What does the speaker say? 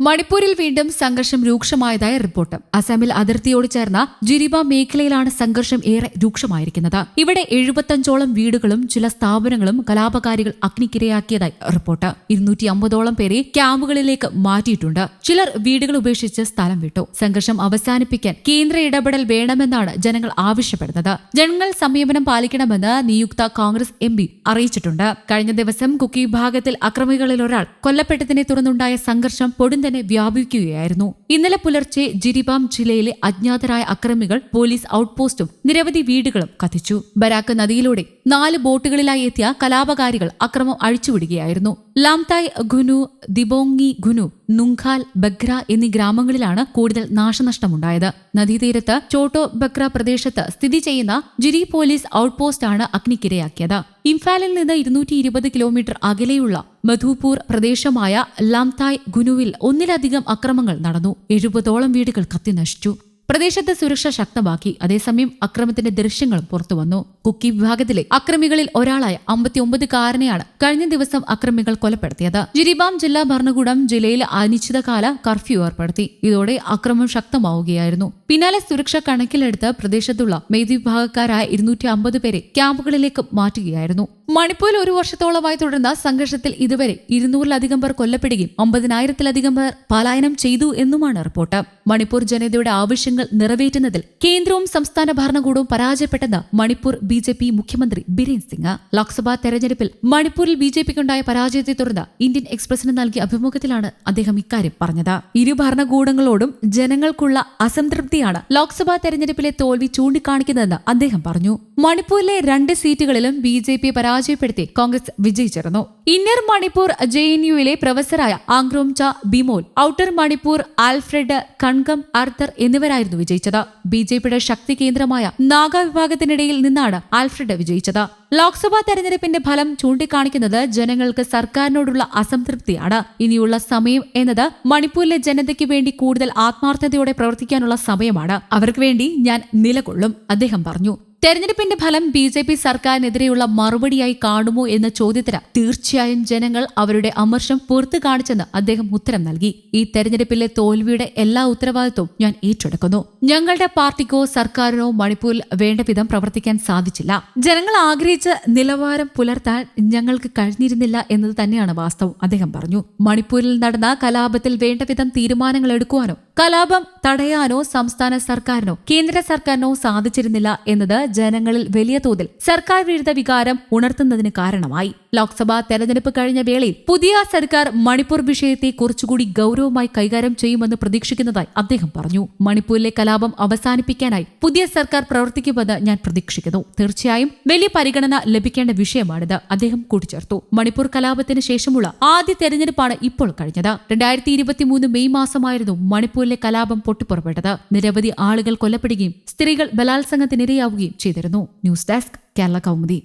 മണിപ്പൂരിൽ വീണ്ടും സംഘർഷം രൂക്ഷമായതായി റിപ്പോർട്ട്. അസമിൽ അതിർത്തിയോട് ചേർന്ന ജിരിബ മേഖലയിലാണ് സംഘർഷം ഏറെ രൂക്ഷമായിരിക്കുന്നത്. ഇവിടെ എഴുപത്തഞ്ചോളം വീടുകളും ചില സ്ഥാപനങ്ങളും കലാപകാരികൾ അഗ്നിക്കിരയാക്കിയതായി റിപ്പോർട്ട്. ഇരുന്നൂറ്റി അമ്പതോളം പേരെ ക്യാമ്പുകളിലേക്ക് മാറ്റിയിട്ടുണ്ട്. ചിലർ വീടുകൾ ഉപേക്ഷിച്ച് സ്ഥലം വിട്ടു. സംഘർഷം അവസാനിപ്പിക്കാൻ കേന്ദ്ര ഇടപെടൽ വേണമെന്നാണ് ജനങ്ങൾ ആവശ്യപ്പെടുന്നത്. ജനങ്ങൾ സംയമനം പാലിക്കണമെന്ന് നിയുക്ത കോൺഗ്രസ് എം അറിയിച്ചിട്ടുണ്ട്. കഴിഞ്ഞ ദിവസം കുക്കി വിഭാഗത്തിൽ അക്രമികളിൽ ഒരാൾ കൊല്ലപ്പെട്ടതിനെ തുടർന്നുണ്ടായ സംഘർഷം പൊടും തന്നെ വ്യാപിക്കുകയായിരുന്നു. ഇന്നലെ പുലർച്ചെ ജിരിബാം ജില്ലയിലെ അജ്ഞാതരായ അക്രമികൾ പോലീസ് ഔട്ട്പോസ്റ്റും നിരവധി വീടുകളും കത്തിച്ചു. ബരാക്ക് നദിയിലൂടെ നാല് ബോട്ടുകളിലായി എത്തിയ കലാപകാരികൾ അക്രമം അഴിച്ചുവിടുകയായിരുന്നു. ലാംതായ് ഖുനു ദിബോങ്ങി ഖുനു നുങ്ഖാൽ ബഗ്ര എന്നീ ഗ്രാമങ്ങളിലാണ് കൂടുതൽ നാശനഷ്ടമുണ്ടായത്. നദീതീരത്ത് ചോട്ടോ ബഗ്ര പ്രദേശത്ത് സ്ഥിതി ചെയ്യുന്ന ജിരി പോലീസ് ഔട്ട്പോസ്റ്റാണ് അഗ്നിക്കിരയാക്കിയത്. ഇംഫാലിൽ നിന്ന് ഇരുന്നൂറ്റി കിലോമീറ്റർ അകലെയുള്ള മധുപൂർ പ്രദേശമായ ലാംതായ് ഗുനുവിൽ ഒന്നിലധികം അക്രമങ്ങൾ നടന്നു. എഴുപതോളം വീടുകൾ കത്തിനശിച്ചു. പ്രദേശത്ത് സുരക്ഷ ശക്തമാക്കി. അതേസമയം അക്രമത്തിന്റെ ദൃശ്യങ്ങളും പുറത്തുവന്നു. കുക്കി വിഭാഗത്തിലെ അക്രമികളിൽ ഒരാളായ അമ്പത്തിയൊമ്പതുകാരനെയാണ് കഴിഞ്ഞ ദിവസം അക്രമികൾ കൊലപ്പെടുത്തിയത്. ജിരിബാം ജില്ലാ ഭരണകൂടം ജില്ലയിൽ അനിശ്ചിതകാല കർഫ്യൂ ഏർപ്പെടുത്തി. ഇതോടെ അക്രമം ശക്തമാവുകയായിരുന്നു. പിന്നാലെ സുരക്ഷ കണക്കിലെടുത്ത് പ്രദേശത്തുള്ള മേധി വിഭാഗക്കാരായ ഇരുന്നൂറ്റി പേരെ ക്യാമ്പുകളിലേക്ക് മാറ്റുകയായിരുന്നു. മണിപ്പൂരിൽ ഒരു വർഷത്തോളമായി തുടർന്ന സംഘർഷത്തിൽ ഇതുവരെ ഇരുന്നൂറിലധികം പേർ കൊല്ലപ്പെടുകയും അമ്പതിനായിരത്തിലധികം പേർ പലായനം ചെയ്തു എന്നുമാണ് റിപ്പോർട്ട്. മണിപ്പൂർ ജനതയുടെ ആവശ്യങ്ങൾ നിറവേറ്റുന്നതിൽ കേന്ദ്രവും സംസ്ഥാന ഭരണകൂടവും പരാജയപ്പെട്ടെന്ന് മണിപ്പൂർ ബി ജെ പി മുഖ്യമന്ത്രി ബിരേൻ സിംഗ്. ലോക്സഭാ തെരഞ്ഞെടുപ്പിൽ മണിപ്പൂരിൽ ബി ജെ പിക്കുണ്ടായ പരാജയത്തെ തുടർന്ന് ഇന്ത്യൻ എക്സ്പ്രസിന് നൽകിയ അഭിമുഖത്തിലാണ് അദ്ദേഹം ഇക്കാര്യം പറഞ്ഞത്. ഇരു ഭരണകൂടങ്ങളോടും ജനങ്ങൾക്കുള്ള അസംതൃപ്തിയാണ് ലോക്സഭാ തെരഞ്ഞെടുപ്പിലെ തോൽവി ചൂണ്ടിക്കാണിക്കുന്നതെന്ന് അദ്ദേഹം പറഞ്ഞു. മണിപ്പൂരിലെ രണ്ട് സീറ്റുകളിലും ബി ജെ പി പരാജയപ്പെടുത്തി കോൺഗ്രസ് വിജയിച്ചിരുന്നു ഇന്നർ മണിപ്പൂർ ജെ എൻ യുയിലെ പ്രൊഫസറായ ആംഗ്രോം ച ബിമോൽ ഔട്ടർ മണിപ്പൂർ ആൽഫ്രഡ് കൺകം ആർത്തർ എന്നിവരായിരുന്നു വിജയിച്ചത്. ബി ജെ പിയുടെ ശക്തി കേന്ദ്രമായ നാഗ വിഭാഗത്തിനിടയിൽ നിന്നാണ് ആൽഫ്രഡ് വിജയിച്ചത്. ലോക്സഭാ തെരഞ്ഞെടുപ്പിന്റെ ഫലം ചൂണ്ടിക്കാണിക്കുന്നത് ജനങ്ങൾക്ക് സർക്കാരിനോടുള്ള അസംതൃപ്തിയാണ്. ഇനിയുള്ള സമയം എന്നത് മണിപ്പൂരിലെ ജനതയ്ക്ക് വേണ്ടി കൂടുതൽ ആത്മാർത്ഥതയോടെ പ്രവർത്തിക്കാനുള്ള സമയമാണ്. അവർക്ക് വേണ്ടി ഞാൻ നിലകൊള്ളും അദ്ദേഹം പറഞ്ഞു. തെരഞ്ഞെടുപ്പിന്റെ ഫലം ബി ജെ പി സർക്കാരിനെതിരെയുള്ള മറുപടിയായി കാണുമോ എന്ന ചോദ്യത്തിന് തീർച്ചയായും ജനങ്ങൾ അവരുടെ അമർഷം പുറത്തു കാണിച്ചെന്ന് അദ്ദേഹം ഉത്തരം നൽകി. ഈ തെരഞ്ഞെടുപ്പിലെ തോൽവിയുടെ എല്ലാ ഉത്തരവാദിത്വവും ഞാൻ ഏറ്റെടുക്കുന്നു. ഞങ്ങളുടെ പാർട്ടിക്കോ സർക്കാരിനോ മണിപ്പൂരിൽ വേണ്ട വിധം പ്രവർത്തിക്കാൻ സാധിച്ചില്ല. ജനങ്ങൾ ആഗ്രഹിച്ച നിലവാരം പുലർത്താൻ ഞങ്ങൾക്ക് കഴിഞ്ഞിരുന്നില്ല എന്നത് തന്നെയാണ് വാസ്തവം അദ്ദേഹം പറഞ്ഞു. മണിപ്പൂരിൽ നടന്ന കലാപത്തിൽ വേണ്ട വിധം തീരുമാനങ്ങൾ എടുക്കുവാനോ കലാപം തടയാനോ സംസ്ഥാന സർക്കാരിനോ കേന്ദ്ര സർക്കാരിനോ സാധിച്ചിരുന്നില്ല എന്നത് ജനങ്ങളിൽ വലിയ തോതിൽ സർക്കാർ വിരുദ്ധ വികാരം ഉണർത്തുന്നതിന് കാരണമായി. ലോക്സഭാ തെരഞ്ഞെടുപ്പ് കഴിഞ്ഞ വേളയിൽ പുതിയ സർക്കാർ മണിപ്പൂർ വിഷയത്തെ കുറച്ചുകൂടി ഗൗരവമായി കൈകാര്യം ചെയ്യുമെന്ന് പ്രതീക്ഷിക്കുന്നതായി അദ്ദേഹം പറഞ്ഞു. മണിപ്പൂരിലെ കലാപം അവസാനിപ്പിക്കാനായി പുതിയ സർക്കാർ പ്രവർത്തിക്കുമെന്ന് ഞാൻ പ്രതീക്ഷിക്കുന്നു. തീർച്ചയായും വലിയ പരിഗണന ലഭിക്കേണ്ട വിഷയമാണിത്. അദ്ദേഹം കൂട്ടിച്ചേർത്തു. മണിപ്പൂർ കലാപത്തിന് ശേഷമുള്ള ആദ്യ തെരഞ്ഞെടുപ്പാണ് ഇപ്പോൾ കഴിഞ്ഞത്. രണ്ടായിരത്തി ഇരുപത്തിമൂന്ന് മെയ് മാസമായിരുന്നു മണിപ്പൂരിലെ കലാപം പൊട്ടിപ്പുറപ്പെട്ടത്. നിരവധി ആളുകൾ കൊല്ലപ്പെടുകയും സ്ത്രീകൾ ബലാത്സംഗത്തിനിരയാവുകയും ചെയ്തിരുന്നു. News desk Kerala Kaumudi.